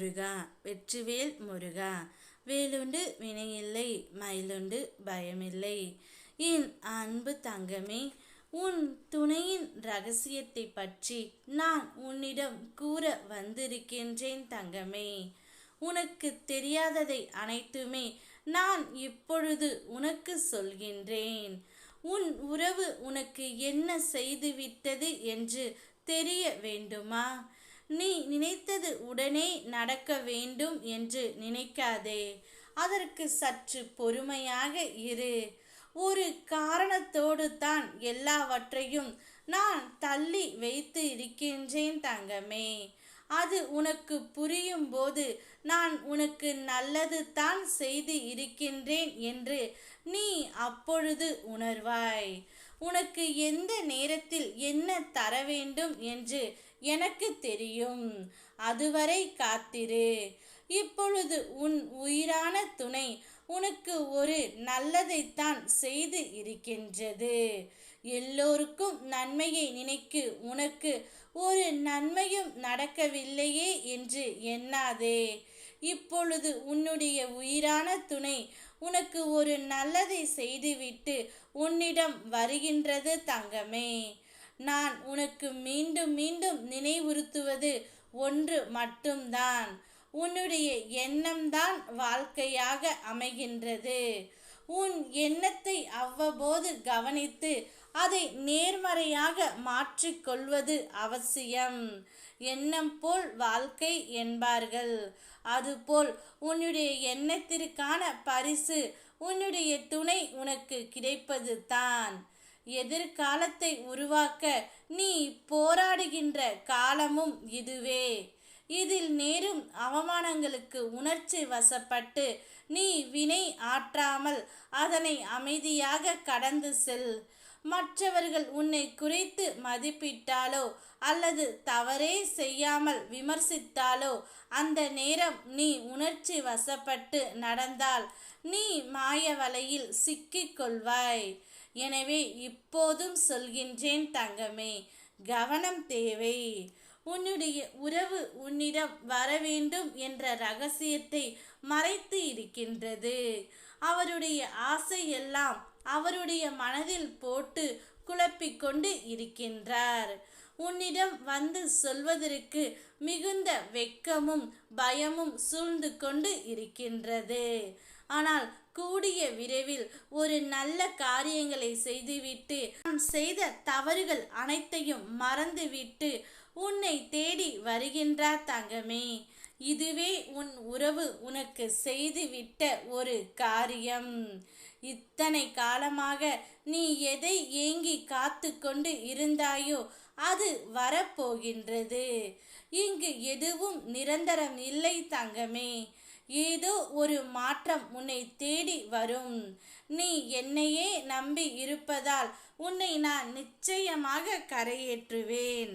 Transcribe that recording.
முருகா வெற்றிவேல் முருகா. வேலுண்டு வினையில்லை மயிலுண்டு பயமில்லை. என் அன்பு தங்கமே உன் துணையின் ரகசியத்தை பற்றி நான் உன்னிடம் கூற வந்திருக்கின்றேன் தங்கமே. உனக்கு தெரியாததை அனைத்துமே நான் இப்பொழுது உனக்கு சொல்கின்றேன். உன் உறவு உனக்கு என்ன செய்துவிட்டது என்று தெரிய வேண்டுமா? நீ நினைத்தது உடனே நடக்க வேண்டும் என்று நினைக்காதே. அதற்கு சற்று பொறுமையாக இரு. ஒரு காரணத்தோடு தான் எல்லாவற்றையும் நான் தள்ளி வைத்து இருக்கின்றேன் தங்கமே. அது உனக்கு புரியும் போது நான் உனக்கு நல்லது தான் செய்து இருக்கின்றேன் என்று நீ அப்பொழுது உணர்வாய். உனக்கு எந்த நேரத்தில் என்ன தர வேண்டும் என்று எனக்கு தெரியும். அதுவரை காத்திரு. இப்பொழுது உன் உயிரான துணை உனக்கு ஒரு நல்லதைத்தான் செய்து இருக்கின்றது. எல்லோருக்கும் நன்மையை நினைக்கு உனக்கு ஒரு நன்மையும் நடக்கவில்லையே என்று எண்ணாதே. இப்பொழுது உன்னுடைய உயிரான துணை உனக்கு ஒரு நல்லதை செய்துவிட்டு உன்னிடம் வருகின்றது தங்கமே. நான் உனக்கு மீண்டும் மீண்டும் நினைவுறுத்துவது ஒன்று மட்டும்தான். உன்னுடைய எண்ணம்தான் வாழ்க்கையாக அமைகின்றது. உன் எண்ணத்தை அவ்வப்போது கவனித்து அதை நேர்மறையாக மாற்றிக்கொள்வது அவசியம். எண்ணம் போல் வாழ்க்கை என்பார்கள். அதுபோல் உன்னுடைய எண்ணத்திற்கான பரிசு உன்னுடைய துணை உனக்கு கிடைப்பது தான். எதிர்காலத்தை உருவாக்க நீ போராடுகின்ற காலமும் இதுவே. இதில் நேரும் அவமானங்களுக்கு உணர்ச்சி வசப்பட்டு நீ வினை ஆற்றாமல் அதனை அமைதியாக கடந்து செல். மற்றவர்கள் உன்னை குறைத்து மதிப்பிட்டாலோ அல்லது தவறே செய்யாமல் விமர்சித்தாலோ அந்த நேரம் நீ உணர்ச்சி வசப்பட்டு நடந்தால் நீ மாய வலையில் சிக்கிக் கொள்வாய். எனவே இப்போதும் சொல்கின்றேன் தங்கமே கவனம் தேவை. உன்னுடைய உறவு உன்னிடம் வர வேண்டும் என்ற ரகசியத்தை மறைத்து இருக்கின்றது. அவருடைய ஆசை எல்லாம் அவருடைய மனதில் போட்டு குழப்பிக்கொண்டு இருக்கின்றார். உன்னிடம் வந்து சொல்வதற்கு மிகுந்த வெட்கமும் பயமும் சூழ்ந்து கொண்டு இருக்கின்றது. ஆனால் கூடிய விரைவில் ஒரு நல்ல காரியங்களை செய்துவிட்டு நான் செய்த தவறுகள் அனைத்தையும் மறந்துவிட்டு உன்னை தேடி வருகின்றார் தங்கமே. இதுவே உன் உறவு. உனக்கு செய்துவிட்ட ஒரு காரியம். இத்தனை காலமாக நீ எதை ஏங்கி காத்து கொண்டு இருந்தாயோ அது வரப்போகின்றது. இங்கு எதுவும் நிரந்தரம் இல்லை தங்கமே. ஏதோ ஒரு மாற்றம் உன்னை தேடி வரும். நீ என்னையே நம்பி இருப்பதால் உன்னை நான் நிச்சயமாக கரையேற்றுவேன்.